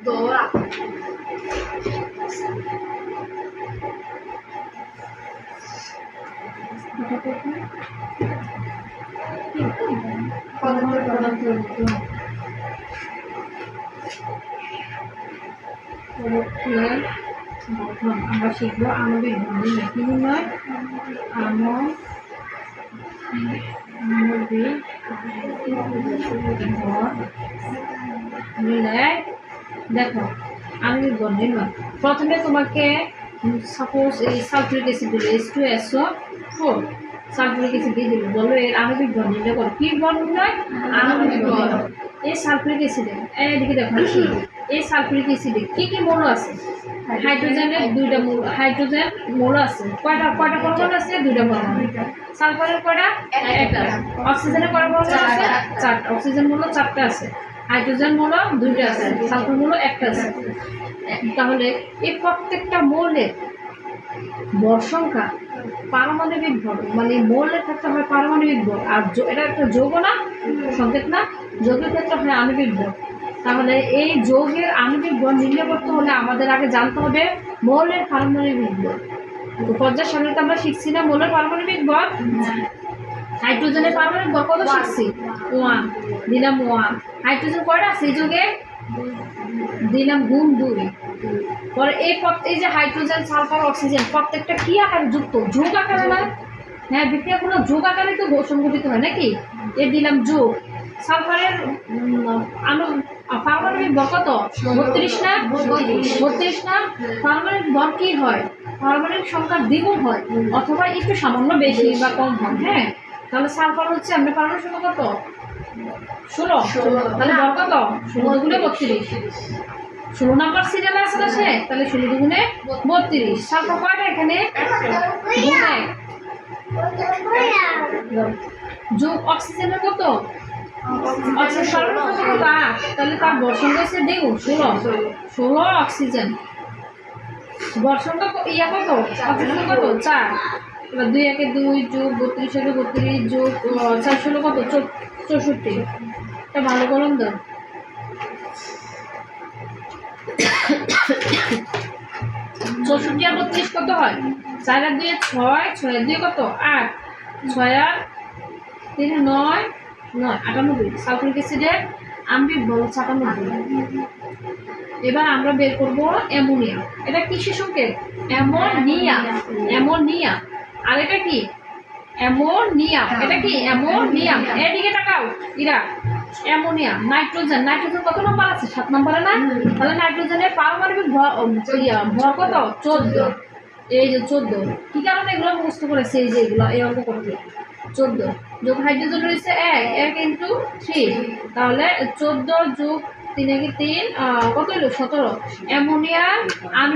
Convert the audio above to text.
দোরা পদার্থ পদার্থ পদার্থের গঠন আমরা শিখব আণবিক ভূমি কি নয় আম আণবিক ভর মিলায় দেখো ভর নির্ণয় প্রথমে তোমাকে সাপোজ এই সালফিউরিক অ্যাসিড দিল S two SO four sulphuric acid দিয়ে দিল বলো এর আণবিক ভর নির্ণয় করো কি ভর নির্ণয় আণবিক ভর এই সালফিউরিক অ্যাসিডে এদিকে দেখো। এই সালফিউরিক অ্যাসিডে কি কি মৌল আছে? হাইড্রোজেনের দুইটা মৌল হাইড্রোজেন মৌল আছে। কয়টা কয়টা পরমাণু আছে? দুইটা পরমাণু। সালফারের কয়টা? একটা। অক্সিজেনের কয়টা পরমাণু আছে? চারটা। অক্সিজেন মৌল চারটা আছে। হাইড্রোজেন মৌল দুইটা আছে সালফার মৌল একটা আছে। তাহলে এই প্রত্যেকটা মৌলের ভর সংখ্যা পারমাণবিক ভর মানে মৌলের ক্ষেত্রে হয় পারমাণবিক ভর আর এটা একটা যৌগ না সংকেত না যৌগের ক্ষেত্রে হয় আণবিক ভর তাহলে এই যৌগের আণবিক ভর নির্ণয় করতে হলে আমাদের আগে জানতে হবে মৌলের পারমাণবিক ভর তো পর্যায়ের সামনে তো আমরা শিখছি না মৌলের পারমাণবিক ভর হাইড্রোজেনের পারমাণবিক ভর কত শিখছি? ওয়ান দিলাম ওয়ান হাইড্রোজেন কয়টা আছে, এই দিলাম গুণ দুই। পরে এই এই যে হাইড্রোজেন, সালফার, অক্সিজেন, প্রত্যেকটা কি আকারে যুক্ত? যোগ আকারে না? হ্যাঁ বিক্রিয়া কোনো যোগ আকারে তো সংগঠিত হয় নাকি? এর দিলাম যোগ। সালফারের আণু পারমাণবিক ভর কত? বত্রিশ না? বত্রিশ না? পারমাণবিক ভর কি হয়? পারমাণবিক সংখ্যা দ্বিগুণ হয়, অথবা একটু সামান্য বেশি বা কম হয় হ্যাঁ? তাহলে সালফার হচ্ছে, আমরা পারমাণবিক সংখ্যা কত? ষোলো তাহলে ভর কত ষোলো গুণে বত্রিশ। ষোলো নাম্বার সিরিয়ালে আছে না সে? তাহলে ষোলো দুগুণে বত্রিশ। সালফার কয়টা এখানে। যোগ অক্সিজেনের কত? অক্সিজেন সর্বোচ্চ কত? আট। তাহলে তার বর্ষণ হয়েছে দ্বিগুণ ষোলো ষোলো অক্সিজেন বর্ষণ কত ইয়া কত? অক্সিজেন কত? চার। এবার দুই একে দুই যোগ বত্রিশ একে বত্রিশ যোগ আহ, চার ষোলো কত? চৌষট্টি। এটা ভালো কলম দাও চৌষট্টি আর বত্রিশ কত হয়? চার আর দুয়ে ছয় ছয় আর দুয়ে কত? আট। ছয় আর তিন নয় নয় আটানব্বই। সালফিক অ্যাসিডের আমি বল সাতানব্বই এবার আমরা বের করব অ্যামোনিয়া। এটা কিসের সংকেত? অ্যামোনিয়া। অ্যামোনিয়া। আর এটা কি? অ্যামোনিয়া এটা কি? অ্যামোনিয়া এদিকে তাকাও ইরা। Ammonia nitrogen. নাইট্রোজেন কত নম্বর আছে? সাত নম্বরে না? তাহলে নাইট্রোজেনের পারমাণবিক ইয়া, ভর কত? চোদ্দ। এই যে চোদ্দ। কি কারণে এগুলো মুখস্থ করেছে? এই যে এগুলো এই অঙ্ক করতে। চোদ্দ। যোগ হাইড্রোজেন রয়েছে এক এক ইন্টু থ্রি। তাহলে চোদ্দ যোগ তিন একে তিন কত হলো? সতেরো। অ্যামোনিয়া